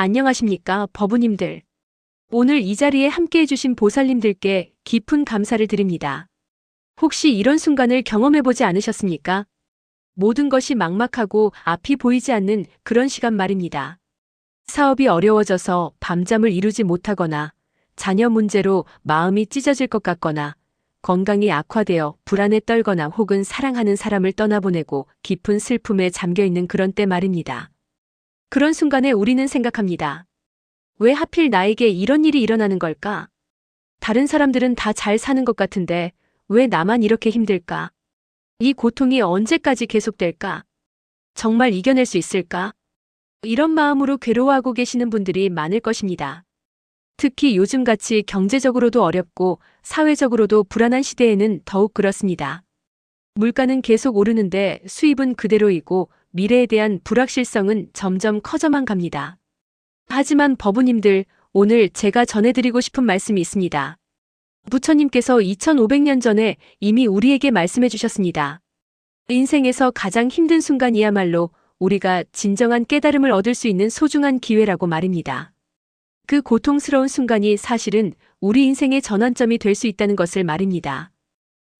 안녕하십니까, 법우님들. 오늘 이 자리에 함께 해 주신 보살님들께 깊은 감사를 드립니다. 혹시 이런 순간을 경험해보지 않으셨습니까? 모든 것이 막막하고 앞이 보이지 않는 그런 시간 말입니다. 사업이 어려워져서 밤잠을 이루지 못하거나 자녀 문제로 마음이 찢어질 것 같거나 건강이 악화되어 불안에 떨거나 혹은 사랑하는 사람을 떠나보내고 깊은 슬픔에 잠겨 있는 그런 때 말입니다. 그런 순간에 우리는 생각합니다. 왜 하필 나에게 이런 일이 일어나는 걸까? 다른 사람들은 다 잘 사는 것 같은데 왜 나만 이렇게 힘들까? 이 고통이 언제까지 계속될까? 정말 이겨낼 수 있을까? 이런 마음으로 괴로워하고 계시는 분들이 많을 것입니다. 특히 요즘같이 경제적으로도 어렵고 사회적으로도 불안한 시대에는 더욱 그렇습니다. 물가는 계속 오르는데 수입은 그대로이고 미래에 대한 불확실성은 점점 커져만 갑니다. 하지만 법우님들, 오늘 제가 전해드리고 싶은 말씀이 있습니다. 부처님께서 2500년 전에 이미 우리에게 말씀해 주셨습니다. 인생에서 가장 힘든 순간이야말로 우리가 진정한 깨달음을 얻을 수 있는 소중한 기회라고 말입니다. 그 고통스러운 순간이 사실은 우리 인생의 전환점이 될 수 있다는 것을 말입니다.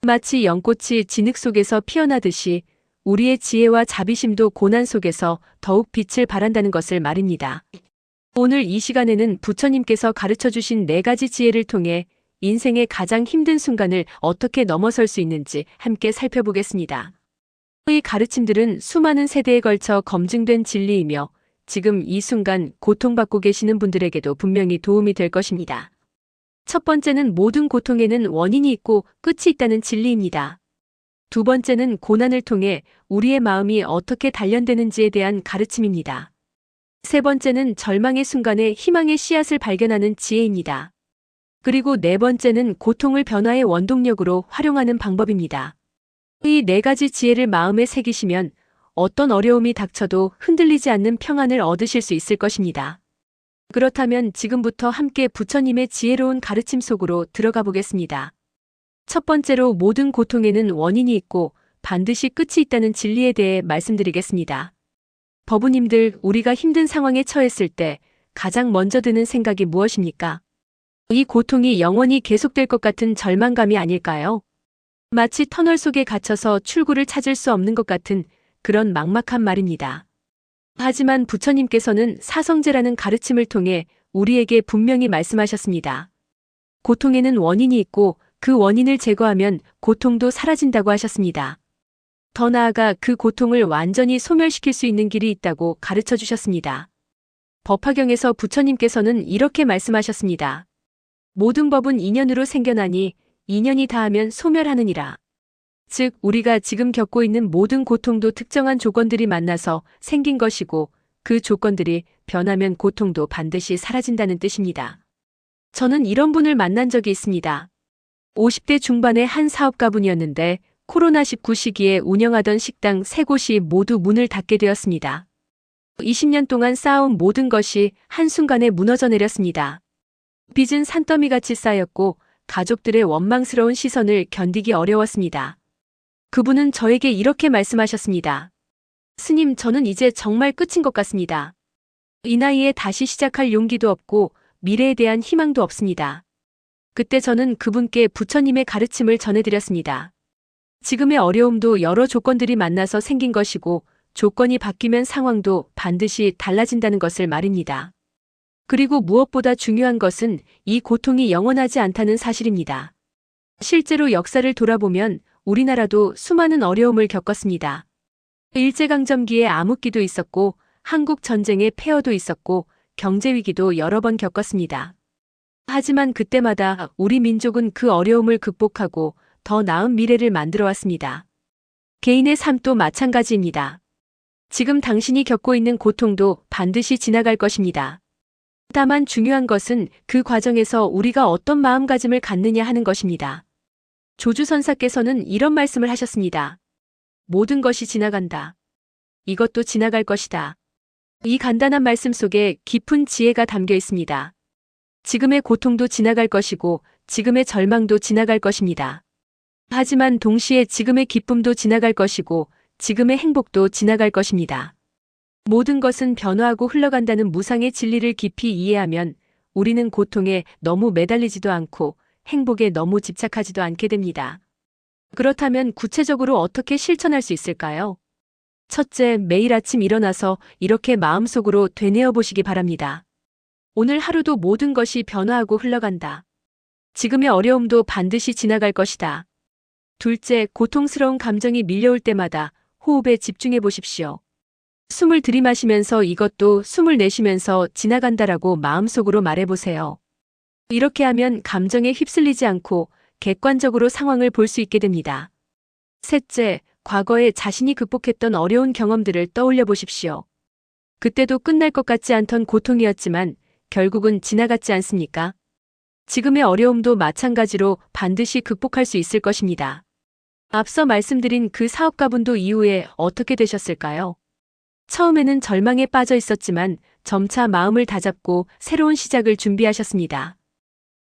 마치 연꽃이 진흙 속에서 피어나듯이 우리의 지혜와 자비심도 고난 속에서 더욱 빛을 발한다는 것을 말입니다. 오늘 이 시간에는 부처님께서 가르쳐 주신 네 가지 지혜를 통해 인생의 가장 힘든 순간을 어떻게 넘어설 수 있는지 함께 살펴보겠습니다. 이 가르침들은 수많은 세대에 걸쳐 검증된 진리이며 지금 이 순간 고통받고 계시는 분들에게도 분명히 도움이 될 것입니다. 첫 번째는 모든 고통에는 원인이 있고 끝이 있다는 진리입니다. 두 번째는 고난을 통해 우리의 마음이 어떻게 단련되는지에 대한 가르침입니다. 세 번째는 절망의 순간에 희망의 씨앗을 발견하는 지혜입니다. 그리고 네 번째는 고통을 변화의 원동력으로 활용하는 방법입니다. 이 네 가지 지혜를 마음에 새기시면 어떤 어려움이 닥쳐도 흔들리지 않는 평안을 얻으실 수 있을 것입니다. 그렇다면 지금부터 함께 부처님의 지혜로운 가르침 속으로 들어가 보겠습니다. 첫 번째로 모든 고통에는 원인이 있고 반드시 끝이 있다는 진리에 대해 말씀드리겠습니다. 법우님들, 우리가 힘든 상황에 처했을 때 가장 먼저 드는 생각이 무엇입니까? 이 고통이 영원히 계속될 것 같은 절망감이 아닐까요? 마치 터널 속에 갇혀서 출구를 찾을 수 없는 것 같은 그런 막막한 말입니다. 하지만 부처님께서는 사성제라는 가르침을 통해 우리에게 분명히 말씀하셨습니다. 고통에는 원인이 있고 그 원인을 제거하면 고통도 사라진다고 하셨습니다. 더 나아가 그 고통을 완전히 소멸시킬 수 있는 길이 있다고 가르쳐 주셨습니다. 법화경에서 부처님께서는 이렇게 말씀하셨습니다. 모든 법은 인연으로 생겨나니 인연이 다하면 소멸하느니라. 즉, 우리가 지금 겪고 있는 모든 고통도 특정한 조건들이 만나서 생긴 것이고 그 조건들이 변하면 고통도 반드시 사라진다는 뜻입니다. 저는 이런 분을 만난 적이 있습니다. 50대 중반의 한 사업가분이었는데 코로나19 시기에 운영하던 식당 세 곳이 모두 문을 닫게 되었습니다. 20년 동안 쌓아온 모든 것이 한순간에 무너져 내렸습니다. 빚은 산더미같이 쌓였고 가족들의 원망스러운 시선을 견디기 어려웠습니다. 그분은 저에게 이렇게 말씀하셨습니다. 스님, 저는 이제 정말 끝인 것 같습니다. 이 나이에 다시 시작할 용기도 없고 미래에 대한 희망도 없습니다. 그때 저는 그분께 부처님의 가르침을 전해드렸습니다. 지금의 어려움도 여러 조건들이 만나서 생긴 것이고 조건이 바뀌면 상황도 반드시 달라진다는 것을 말입니다. 그리고 무엇보다 중요한 것은 이 고통이 영원하지 않다는 사실입니다. 실제로 역사를 돌아보면 우리나라도 수많은 어려움을 겪었습니다. 일제강점기에 암흑기도 있었고 한국 전쟁의 폐허도 있었고 경제위기도 여러 번 겪었습니다. 하지만 그때마다 우리 민족은 그 어려움을 극복하고 더 나은 미래를 만들어 왔습니다. 개인의 삶도 마찬가지입니다. 지금 당신이 겪고 있는 고통도 반드시 지나갈 것입니다. 다만 중요한 것은 그 과정에서 우리가 어떤 마음가짐을 갖느냐 하는 것입니다. 조주 선사께서는 이런 말씀을 하셨습니다. 모든 것이 지나간다. 이것도 지나갈 것이다. 이 간단한 말씀 속에 깊은 지혜가 담겨 있습니다. 지금의 고통도 지나갈 것이고 지금의 절망도 지나갈 것입니다. 하지만 동시에 지금의 기쁨도 지나갈 것이고 지금의 행복도 지나갈 것입니다. 모든 것은 변화하고 흘러간다는 무상의 진리를 깊이 이해하면 우리는 고통에 너무 매달리지도 않고 행복에 너무 집착하지도 않게 됩니다. 그렇다면 구체적으로 어떻게 실천할 수 있을까요? 첫째, 매일 아침 일어나서 이렇게 마음속으로 되뇌어 보시기 바랍니다. 오늘 하루도 모든 것이 변화하고 흘러간다. 지금의 어려움도 반드시 지나갈 것이다. 둘째, 고통스러운 감정이 밀려올 때마다 호흡에 집중해 보십시오. 숨을 들이마시면서 이것도 숨을 내쉬면서 지나간다라고 마음속으로 말해보세요. 이렇게 하면 감정에 휩쓸리지 않고 객관적으로 상황을 볼 수 있게 됩니다. 셋째, 과거에 자신이 극복했던 어려운 경험들을 떠올려 보십시오. 그때도 끝날 것 같지 않던 고통이었지만 결국은 지나갔지 않습니까? 지금의 어려움도 마찬가지로 반드시 극복할 수 있을 것입니다. 앞서 말씀드린 그 사업가분도 이후에 어떻게 되셨을까요? 처음에는 절망에 빠져 있었지만 점차 마음을 다잡고 새로운 시작을 준비하셨습니다.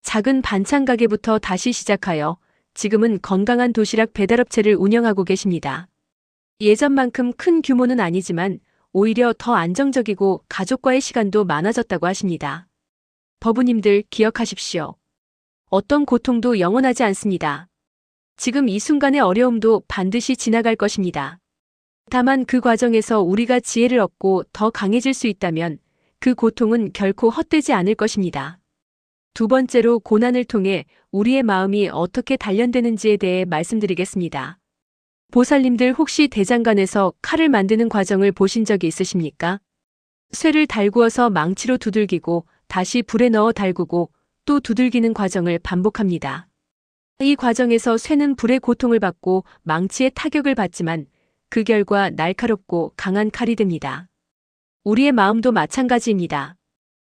작은 반찬 가게부터 다시 시작하여 지금은 건강한 도시락 배달업체를 운영하고 계십니다. 예전만큼 큰 규모는 아니지만 오히려 더 안정적이고 가족과의 시간도 많아졌다고 하십니다. 버부님들 기억하십시오. 어떤 고통도 영원하지 않습니다. 지금 이 순간의 어려움도 반드시 지나갈 것입니다. 다만 그 과정에서 우리가 지혜를 얻고 더 강해질 수 있다면 그 고통은 결코 헛되지 않을 것입니다. 두 번째로 고난을 통해 우리의 마음이 어떻게 단련되는지에 대해 말씀드리겠습니다. 보살님들 혹시 대장간에서 칼을 만드는 과정을 보신 적이 있으십니까? 쇠를 달구어서 망치로 두들기고 다시 불에 넣어 달구고 또 두들기는 과정을 반복합니다. 이 과정에서 쇠는 불의 고통을 받고 망치의 타격을 받지만 그 결과 날카롭고 강한 칼이 됩니다. 우리의 마음도 마찬가지입니다.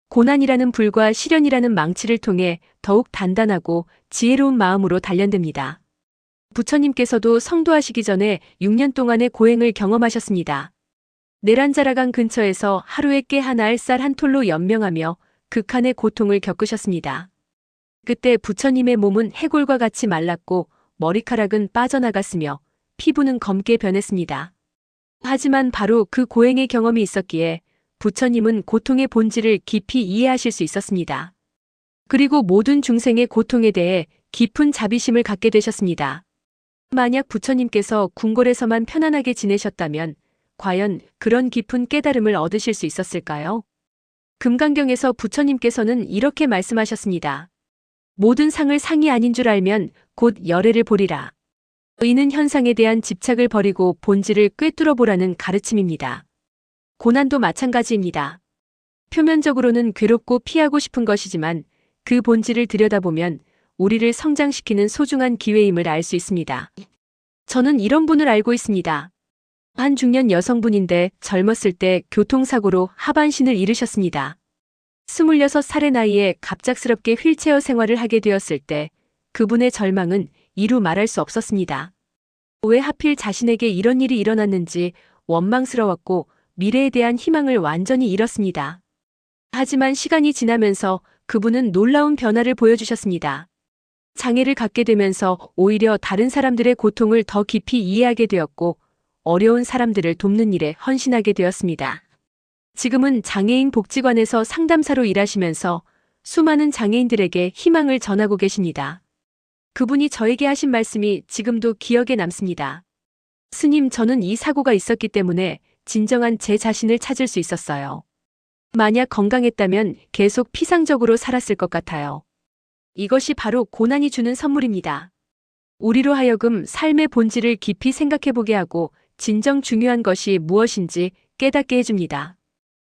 고난이라는 불과 시련이라는 망치를 통해 더욱 단단하고 지혜로운 마음으로 단련됩니다. 부처님께서도 성도하시기 전에 6년 동안의 고행을 경험하셨습니다. 내란자라강 근처에서 하루에 깨 하나 알 쌀 한 톨로 연명하며 극한의 고통을 겪으셨습니다. 그때 부처님의 몸은 해골과 같이 말랐고 머리카락은 빠져나갔으며 피부는 검게 변했습니다. 하지만 바로 그 고행의 경험이 있었기에 부처님은 고통의 본질을 깊이 이해하실 수 있었습니다. 그리고 모든 중생의 고통에 대해 깊은 자비심을 갖게 되셨습니다. 만약 부처님께서 궁궐에서만 편안하게 지내셨다면 과연 그런 깊은 깨달음을 얻으실 수 있었을까요? 금강경에서 부처님께서는 이렇게 말씀하셨습니다. 모든 상을 상이 아닌 줄 알면 곧 열애를 보리라. 의는 현상에 대한 집착을 버리고 본질을 꿰뚫어 보라는 가르침입니다. 고난도 마찬가지입니다. 표면적으로는 괴롭고 피하고 싶은 것이지만 그 본질을 들여다보면 우리를 성장시키는 소중한 기회임을 알 수 있습니다. 저는 이런 분을 알고 있습니다. 한 중년 여성분인데 젊었을 때 교통사고로 하반신을 잃으셨습니다. 26살의 나이에 갑작스럽게 휠체어 생활을 하게 되었을 때 그분의 절망은 이루 말할 수 없었습니다. 왜 하필 자신에게 이런 일이 일어났는지 원망스러웠고 미래에 대한 희망을 완전히 잃었습니다. 하지만 시간이 지나면서 그분은 놀라운 변화를 보여주셨습니다. 장애를 갖게 되면서 오히려 다른 사람들의 고통을 더 깊이 이해하게 되었고 어려운 사람들을 돕는 일에 헌신하게 되었습니다. 지금은 장애인 복지관에서 상담사로 일하시면서 수많은 장애인들에게 희망을 전하고 계십니다. 그분이 저에게 하신 말씀이 지금도 기억에 남습니다. 스님, 저는 이 사고가 있었기 때문에 진정한 제 자신을 찾을 수 있었어요. 만약 건강했다면 계속 피상적으로 살았을 것 같아요. 이것이 바로 고난이 주는 선물입니다. 우리로 하여금 삶의 본질을 깊이 생각해보게 하고 진정 중요한 것이 무엇인지 깨닫게 해줍니다.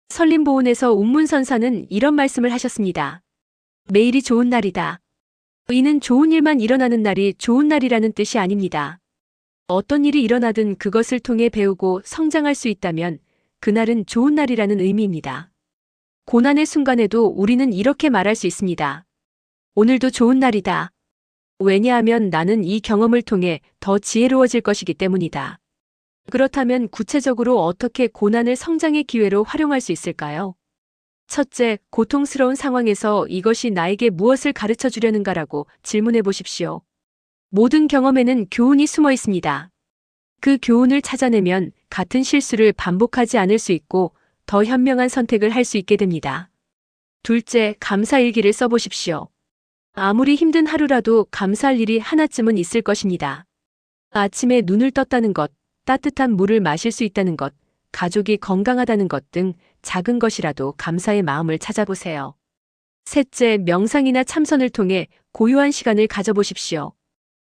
설림보훈에서 운문선사는 이런 말씀을 하셨습니다. 매일이 좋은 날이다. 이는 좋은 일만 일어나는 날이 좋은 날이라는 뜻이 아닙니다. 어떤 일이 일어나든 그것을 통해 배우고 성장할 수 있다면 그날은 좋은 날이라는 의미입니다. 고난의 순간에도 우리는 이렇게 말할 수 있습니다. 오늘도 좋은 날이다. 왜냐하면 나는 이 경험을 통해 더 지혜로워질 것이기 때문이다. 그렇다면 구체적으로 어떻게 고난을 성장의 기회로 활용할 수 있을까요? 첫째, 고통스러운 상황에서 이것이 나에게 무엇을 가르쳐 주려는가라고 질문해 보십시오. 모든 경험에는 교훈이 숨어 있습니다. 그 교훈을 찾아내면 같은 실수를 반복하지 않을 수 있고 더 현명한 선택을 할 수 있게 됩니다. 둘째, 감사일기를 써보십시오. 아무리 힘든 하루라도 감사할 일이 하나쯤은 있을 것입니다. 아침에 눈을 떴다는 것, 따뜻한 물을 마실 수 있다는 것, 가족이 건강하다는 것 등 작은 것이라도 감사의 마음을 찾아보세요. 셋째, 명상이나 참선을 통해 고요한 시간을 가져보십시오.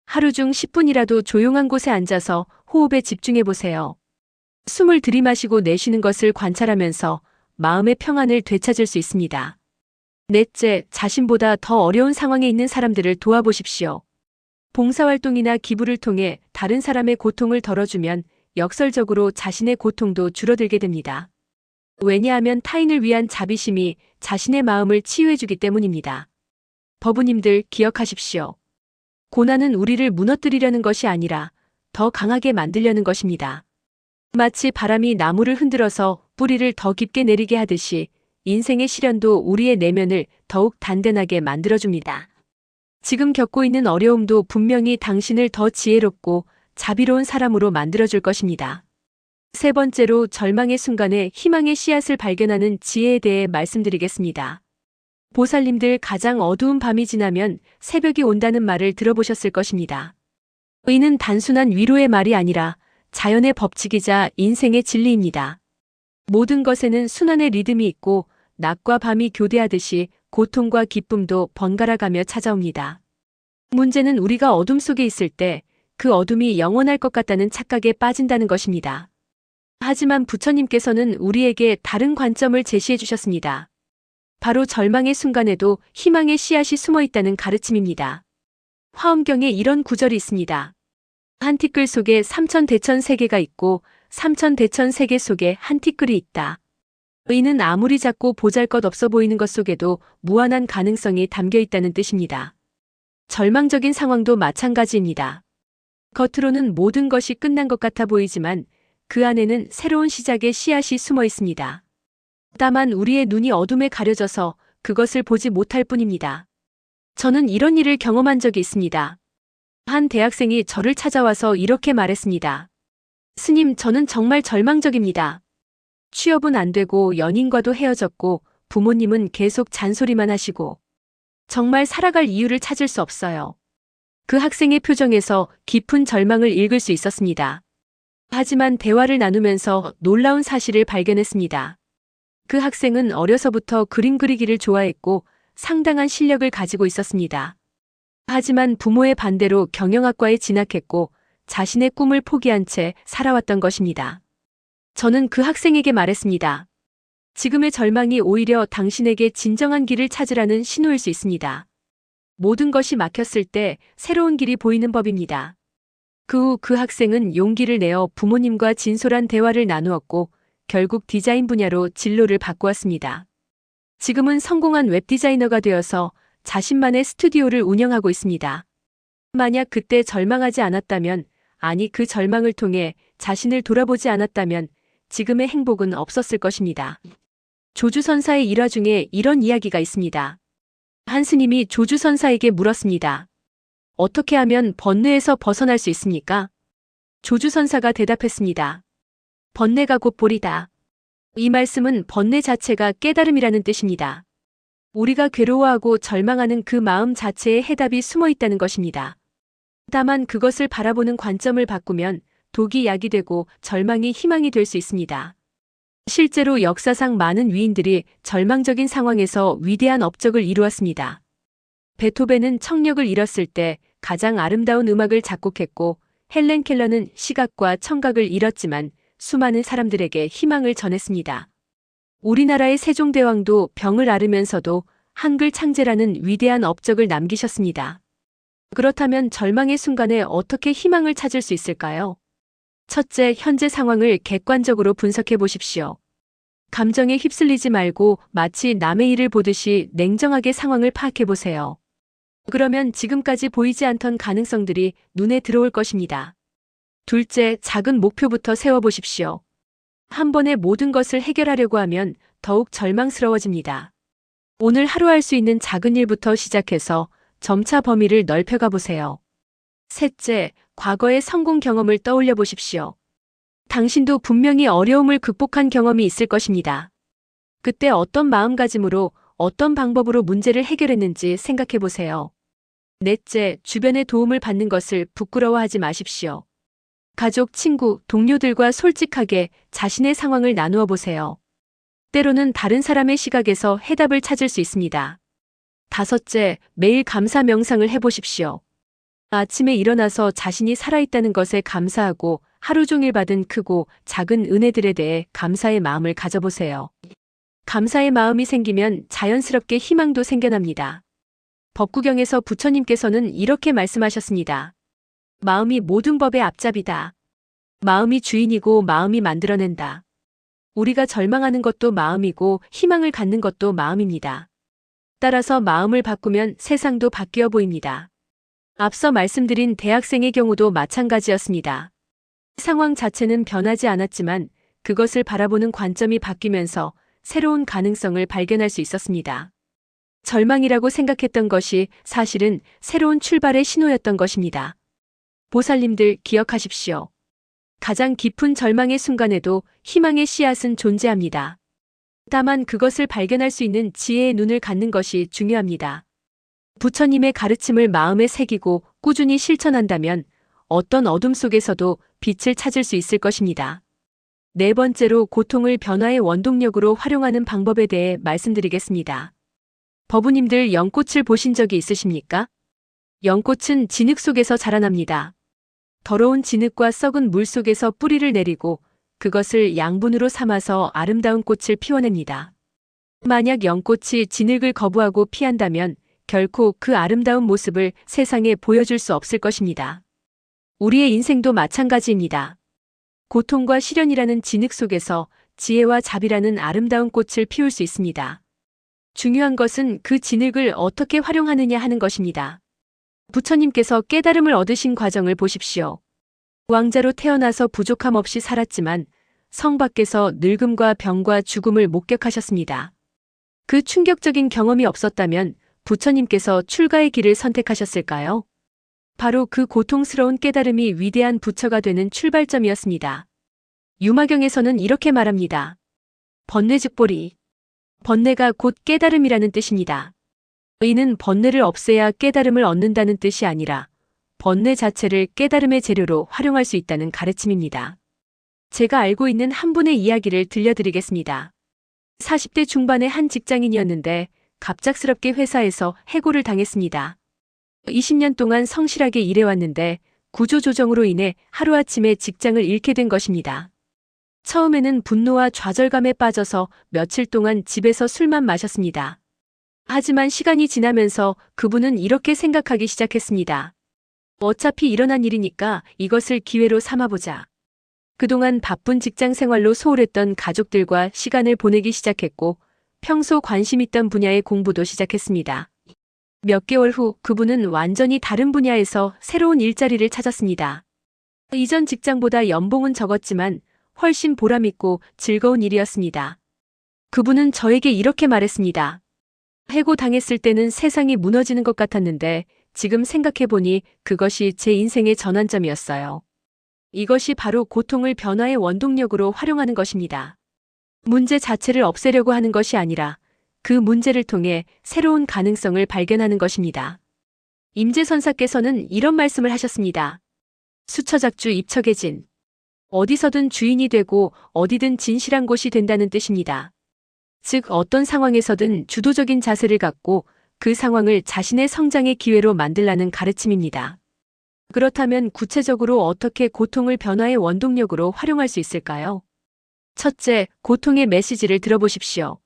하루 중 10분이라도 조용한 곳에 앉아서 호흡에 집중해 보세요. 숨을 들이마시고 내쉬는 것을 관찰하면서 마음의 평안을 되찾을 수 있습니다. 넷째, 자신보다 더 어려운 상황에 있는 사람들을 도와보십시오. 봉사활동이나 기부를 통해 다른 사람의 고통을 덜어주면 역설적으로 자신의 고통도 줄어들게 됩니다. 왜냐하면 타인을 위한 자비심이 자신의 마음을 치유해주기 때문입니다. 법우님들 기억하십시오. 고난은 우리를 무너뜨리려는 것이 아니라 더 강하게 만들려는 것입니다. 마치 바람이 나무를 흔들어서 뿌리를 더 깊게 내리게 하듯이 인생의 시련도 우리의 내면을 더욱 단단하게 만들어줍니다. 지금 겪고 있는 어려움도 분명히 당신을 더 지혜롭고 자비로운 사람으로 만들어줄 것입니다. 세 번째로 절망의 순간에 희망의 씨앗을 발견하는 지혜에 대해 말씀드리겠습니다. 보살님들 가장 어두운 밤이 지나면 새벽이 온다는 말을 들어보셨을 것입니다. 의는 단순한 위로의 말이 아니라 자연의 법칙이자 인생의 진리입니다. 모든 것에는 순환의 리듬이 있고 낮과 밤이 교대하듯이 고통과 기쁨도 번갈아 가며 찾아옵니다. 문제는 우리가 어둠 속에 있을 때 그 어둠이 영원할 것 같다는 착각에 빠진다는 것입니다. 하지만 부처님께서는 우리에게 다른 관점을 제시해 주셨습니다. 바로 절망의 순간에도 희망의 씨앗이 숨어 있다는 가르침입니다. 화엄경에 이런 구절이 있습니다. 한 티끌 속에 삼천 대천 세계가 있고 삼천 대천 세계 속에 한 티끌이 있다. 의는 아무리 작고 보잘것 없어 보이는 것 속에도 무한한 가능성이 담겨 있다는 뜻입니다. 절망적인 상황도 마찬가지입니다. 겉으로는 모든 것이 끝난 것 같아 보이지만 그 안에는 새로운 시작의 씨앗이 숨어 있습니다. 다만 우리의 눈이 어둠에 가려져서 그것을 보지 못할 뿐입니다. 저는 이런 일을 경험한 적이 있습니다. 한 대학생이 저를 찾아와서 이렇게 말했습니다. 스님, 저는 정말 절망적입니다. 취업은 안 되고 연인과도 헤어졌고 부모님은 계속 잔소리만 하시고 정말 살아갈 이유를 찾을 수 없어요. 그 학생의 표정에서 깊은 절망을 읽을 수 있었습니다. 하지만 대화를 나누면서 놀라운 사실을 발견했습니다. 그 학생은 어려서부터 그림 그리기를 좋아했고 상당한 실력을 가지고 있었습니다. 하지만 부모의 반대로 경영학과에 진학했고 자신의 꿈을 포기한 채 살아왔던 것입니다. 저는 그 학생에게 말했습니다. 지금의 절망이 오히려 당신에게 진정한 길을 찾으라는 신호일 수 있습니다. 모든 것이 막혔을 때 새로운 길이 보이는 법입니다. 그후그 학생은 용기를 내어 부모님과 진솔한 대화를 나누었고 결국 디자인 분야로 진로를 바꾸었습니다. 지금은 성공한 웹디자이너가 되어서 자신만의 스튜디오를 운영하고 있습니다. 만약 그때 절망하지 않았다면, 아니 그 절망을 통해 자신을 돌아보지 않았다면 지금의 행복은 없었을 것입니다. 조주선사의 일화 중에 이런 이야기가 있습니다. 한 스님이 조주선사에게 물었습니다. 어떻게 하면 번뇌에서 벗어날 수 있습니까? 조주선사가 대답했습니다. 번뇌가 곧 볼이다. 이 말씀은 번뇌 자체가 깨달음이라는 뜻입니다. 우리가 괴로워하고 절망하는 그 마음 자체에 해답이 숨어 있다는 것입니다. 다만 그것을 바라보는 관점을 바꾸면 독이 약이 되고 절망이 희망이 될 수 있습니다. 실제로 역사상 많은 위인들이 절망적인 상황에서 위대한 업적을 이루었습니다. 베토벤은 청력을 잃었을 때 가장 아름다운 음악을 작곡했고 헬렌 켈러는 시각과 청각을 잃었지만 수많은 사람들에게 희망을 전했습니다. 우리나라의 세종대왕도 병을 앓으면서도 한글 창제라는 위대한 업적을 남기셨습니다. 그렇다면 절망의 순간에 어떻게 희망을 찾을 수 있을까요? 첫째, 현재 상황을 객관적으로 분석해 보십시오. 감정에 휩쓸리지 말고 마치 남의 일을 보듯이 냉정하게 상황을 파악해 보세요. 그러면 지금까지 보이지 않던 가능성들이 눈에 들어올 것입니다. 둘째, 작은 목표부터 세워보십시오. 한 번에 모든 것을 해결하려고 하면 더욱 절망스러워집니다. 오늘 하루 할 수 있는 작은 일부터 시작해서 점차 범위를 넓혀가 보세요. 셋째, 과거의 성공 경험을 떠올려 보십시오. 당신도 분명히 어려움을 극복한 경험이 있을 것입니다. 그때 어떤 마음가짐으로 어떤 방법으로 문제를 해결했는지 생각해 보세요. 넷째, 주변의 도움을 받는 것을 부끄러워하지 마십시오. 가족, 친구, 동료들과 솔직하게 자신의 상황을 나누어 보세요. 때로는 다른 사람의 시각에서 해답을 찾을 수 있습니다. 다섯째, 매일 감사 명상을 해보십시오. 아침에 일어나서 자신이 살아있다는 것에 감사하고 하루 종일 받은 크고 작은 은혜들에 대해 감사의 마음을 가져보세요. 감사의 마음이 생기면 자연스럽게 희망도 생겨납니다. 법구경에서 부처님께서는 이렇게 말씀하셨습니다. 마음이 모든 법의 앞잡이다. 마음이 주인이고 마음이 만들어낸다. 우리가 절망하는 것도 마음이고 희망을 갖는 것도 마음입니다. 따라서 마음을 바꾸면 세상도 바뀌어 보입니다. 앞서 말씀드린 대학생의 경우도 마찬가지였습니다. 상황 자체는 변하지 않았지만 그것을 바라보는 관점이 바뀌면서 새로운 가능성을 발견할 수 있었습니다. 절망이라고 생각했던 것이 사실은 새로운 출발의 신호였던 것입니다. 보살님들 기억하십시오. 가장 깊은 절망의 순간에도 희망의 씨앗은 존재합니다. 다만 그것을 발견할 수 있는 지혜의 눈을 갖는 것이 중요합니다. 부처님의 가르침을 마음에 새기고 꾸준히 실천한다면 어떤 어둠 속에서도 빛을 찾을 수 있을 것입니다. 네 번째로 고통을 변화의 원동력으로 활용하는 방법에 대해 말씀드리겠습니다. 버부님들 연꽃을 보신 적이 있으십니까? 연꽃은 진흙 속에서 자라납니다. 더러운 진흙과 썩은 물 속에서 뿌리를 내리고 그것을 양분으로 삼아서 아름다운 꽃을 피워냅니다. 만약 연꽃이 진흙을 거부하고 피한다면 결코 그 아름다운 모습을 세상에 보여줄 수 없을 것입니다. 우리의 인생도 마찬가지입니다. 고통과 시련이라는 진흙 속에서 지혜와 자비라는 아름다운 꽃을 피울 수 있습니다. 중요한 것은 그 진흙을 어떻게 활용하느냐 하는 것입니다. 부처님께서 깨달음을 얻으신 과정을 보십시오. 왕자로 태어나서 부족함 없이 살았지만 성 밖에서 늙음과 병과 죽음을 목격하셨습니다. 그 충격적인 경험이 없었다면 부처님께서 출가의 길을 선택하셨을까요? 바로 그 고통스러운 깨달음이 위대한 부처가 되는 출발점이었습니다. 유마경에서는 이렇게 말합니다. 번뇌즉보리. 번뇌가 곧 깨달음이라는 뜻입니다. 이는 번뇌를 없애야 깨달음을 얻는다는 뜻이 아니라 번뇌 자체를 깨달음의 재료로 활용할 수 있다는 가르침입니다. 제가 알고 있는 한 분의 이야기를 들려드리겠습니다. 40대 중반의 한 직장인이었는데 갑작스럽게 회사에서 해고를 당했습니다. 20년 동안 성실하게 일해왔는데 구조조정으로 인해 하루아침에 직장을 잃게 된 것입니다. 처음에는 분노와 좌절감에 빠져서 며칠 동안 집에서 술만 마셨습니다. 하지만 시간이 지나면서 그분은 이렇게 생각하기 시작했습니다. 어차피 일어난 일이니까 이것을 기회로 삼아보자. 그동안 바쁜 직장 생활로 소홀했던 가족들과 시간을 보내기 시작했고 평소 관심 있던 분야의 공부도 시작했습니다. 몇 개월 후 그분은 완전히 다른 분야에서 새로운 일자리를 찾았습니다. 이전 직장보다 연봉은 적었지만 훨씬 보람있고 즐거운 일이었습니다. 그분은 저에게 이렇게 말했습니다. 해고 당했을 때는 세상이 무너지는 것 같았는데 지금 생각해보니 그것이 제 인생의 전환점이었어요. 이것이 바로 고통을 변화의 원동력으로 활용하는 것입니다. 문제 자체를 없애려고 하는 것이 아니라 그 문제를 통해 새로운 가능성을 발견하는 것입니다. 임재선사께서는 이런 말씀을 하셨습니다. 수처작주 입척해진. 어디서든 주인이 되고 어디든 진실한 곳이 된다는 뜻입니다. 즉 어떤 상황에서든 주도적인 자세를 갖고 그 상황을 자신의 성장의 기회로 만들라는 가르침입니다. 그렇다면 구체적으로 어떻게 고통을 변화의 원동력으로 활용할 수 있을까요? 첫째, 고통의 메시지를 들어보십시오.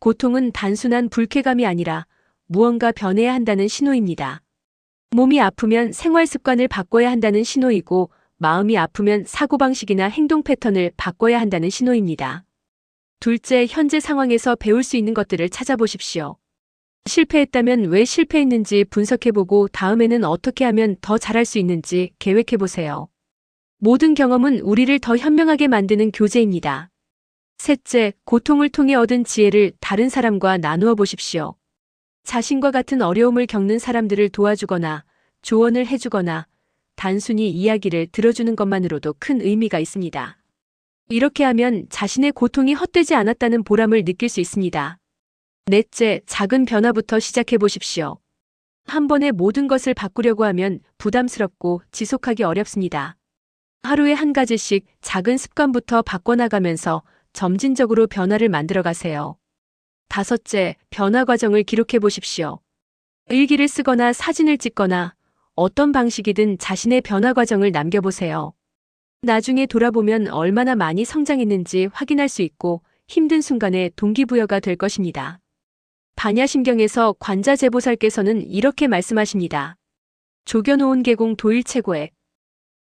고통은 단순한 불쾌감이 아니라 무언가 변해야 한다는 신호입니다. 몸이 아프면 생활 습관을 바꿔야 한다는 신호이고 마음이 아프면 사고방식이나 행동 패턴을 바꿔야 한다는 신호입니다. 둘째, 현재 상황에서 배울 수 있는 것들을 찾아보십시오. 실패했다면 왜 실패했는지 분석해보고 다음에는 어떻게 하면 더 잘할 수 있는지 계획해보세요. 모든 경험은 우리를 더 현명하게 만드는 교재입니다. 셋째, 고통을 통해 얻은 지혜를 다른 사람과 나누어 보십시오. 자신과 같은 어려움을 겪는 사람들을 도와주거나 조언을 해주거나 단순히 이야기를 들어주는 것만으로도 큰 의미가 있습니다. 이렇게 하면 자신의 고통이 헛되지 않았다는 보람을 느낄 수 있습니다. 넷째, 작은 변화부터 시작해 보십시오. 한 번에 모든 것을 바꾸려고 하면 부담스럽고 지속하기 어렵습니다. 하루에 한 가지씩 작은 습관부터 바꿔나가면서 점진적으로 변화를 만들어 가세요. 다섯째, 변화 과정을 기록해 보십시오. 일기를 쓰거나 사진을 찍거나 어떤 방식이든 자신의 변화 과정을 남겨보세요. 나중에 돌아보면 얼마나 많이 성장했는지 확인할 수 있고 힘든 순간에 동기부여가 될 것입니다. 반야심경에서 관자재보살께서는 이렇게 말씀하십니다. 조견호온 계공 도일 최고액.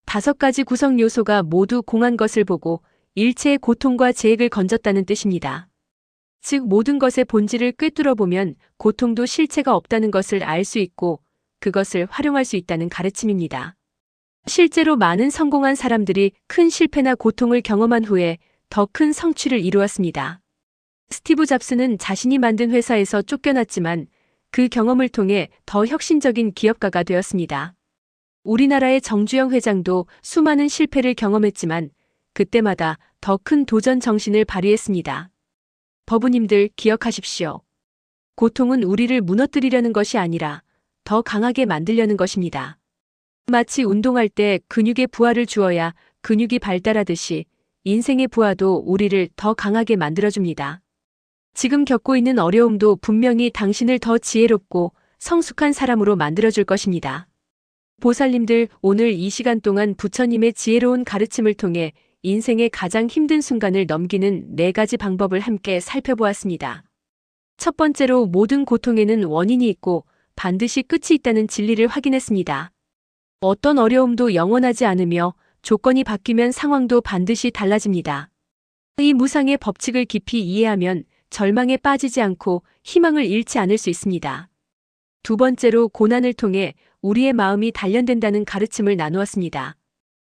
다섯 가지 구성 요소가 모두 공한 것을 보고 일체의 고통과 제액을 건졌다는 뜻입니다. 즉 모든 것의 본질을 꿰뚫어 보면 고통도 실체가 없다는 것을 알 수 있고 그것을 활용할 수 있다는 가르침입니다. 실제로 많은 성공한 사람들이 큰 실패나 고통을 경험한 후에 더 큰 성취를 이루었습니다. 스티브 잡스는 자신이 만든 회사에서 쫓겨났지만 그 경험을 통해 더 혁신적인 기업가가 되었습니다. 우리나라의 정주영 회장도 수많은 실패를 경험했지만 그때마다 더 큰 도전 정신을 발휘했습니다. 법우님들 기억하십시오. 고통은 우리를 무너뜨리려는 것이 아니라 더 강하게 만들려는 것입니다. 마치 운동할 때 근육의 부하를 주어야 근육이 발달하듯이 인생의 부하도 우리를 더 강하게 만들어줍니다. 지금 겪고 있는 어려움도 분명히 당신을 더 지혜롭고 성숙한 사람으로 만들어줄 것입니다. 보살님들 오늘 이 시간 동안 부처님의 지혜로운 가르침을 통해 인생의 가장 힘든 순간을 넘기는 네 가지 방법을 함께 살펴보았습니다. 첫 번째로 모든 고통에는 원인이 있고 반드시 끝이 있다는 진리를 확인했습니다. 어떤 어려움도 영원하지 않으며 조건이 바뀌면 상황도 반드시 달라집니다. 이 무상의 법칙을 깊이 이해하면 절망에 빠지지 않고 희망을 잃지 않을 수 있습니다. 두 번째로 고난을 통해 우리의 마음이 단련된다는 가르침을 나누었습니다.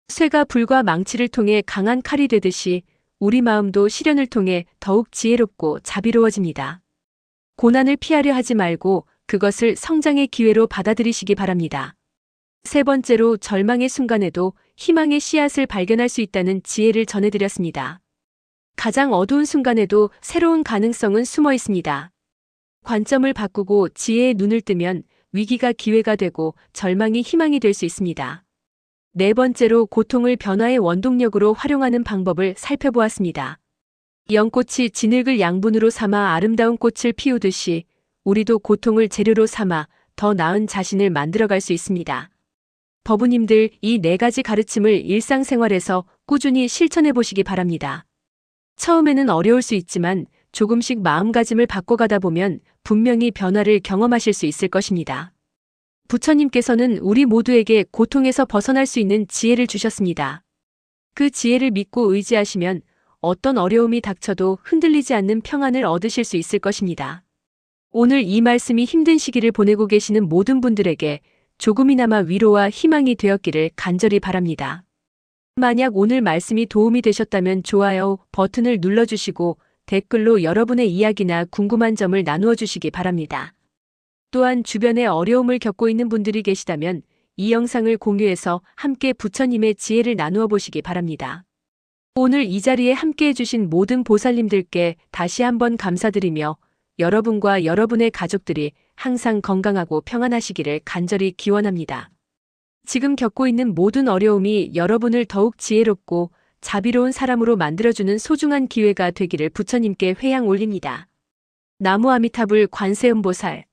쇠가 불과 망치를 통해 강한 칼이 되듯이 우리 마음도 시련을 통해 더욱 지혜롭고 자비로워집니다. 고난을 피하려 하지 말고 그것을 성장의 기회로 받아들이시기 바랍니다. 세 번째로 절망의 순간에도 희망의 씨앗을 발견할 수 있다는 지혜를 전해드렸습니다. 가장 어두운 순간에도 새로운 가능성은 숨어 있습니다. 관점을 바꾸고 지혜의 눈을 뜨면 위기가 기회가 되고 절망이 희망이 될 수 있습니다. 네 번째로 고통을 변화의 원동력으로 활용하는 방법을 살펴보았습니다. 연꽃이 진흙을 양분으로 삼아 아름다운 꽃을 피우듯이 우리도 고통을 재료로 삼아 더 나은 자신을 만들어갈 수 있습니다. 법우님들 이 네 가지 가르침을 일상생활에서 꾸준히 실천해 보시기 바랍니다. 처음에는 어려울 수 있지만 조금씩 마음가짐을 바꿔가다 보면 분명히 변화를 경험하실 수 있을 것입니다. 부처님께서는 우리 모두에게 고통에서 벗어날 수 있는 지혜를 주셨습니다. 그 지혜를 믿고 의지하시면 어떤 어려움이 닥쳐도 흔들리지 않는 평안을 얻으실 수 있을 것입니다. 오늘 이 말씀이 힘든 시기를 보내고 계시는 모든 분들에게 조금이나마 위로와 희망이 되었기를 간절히 바랍니다. 만약 오늘 말씀이 도움이 되셨다면 좋아요 버튼을 눌러주시고 댓글로 여러분의 이야기나 궁금한 점을 나누어 주시기 바랍니다. 또한 주변에 어려움을 겪고 있는 분들이 계시다면 이 영상을 공유해서 함께 부처님의 지혜를 나누어 보시기 바랍니다. 오늘 이 자리에 함께 해주신 모든 보살님들께 다시 한번 감사드리며 여러분과 여러분의 가족들이 항상 건강하고 평안하시기를 간절히 기원합니다. 지금 겪고 있는 모든 어려움이 여러분을 더욱 지혜롭고 자비로운 사람으로 만들어주는 소중한 기회가 되기를 부처님께 회양 올립니다. 나무 아미타불 관세음보살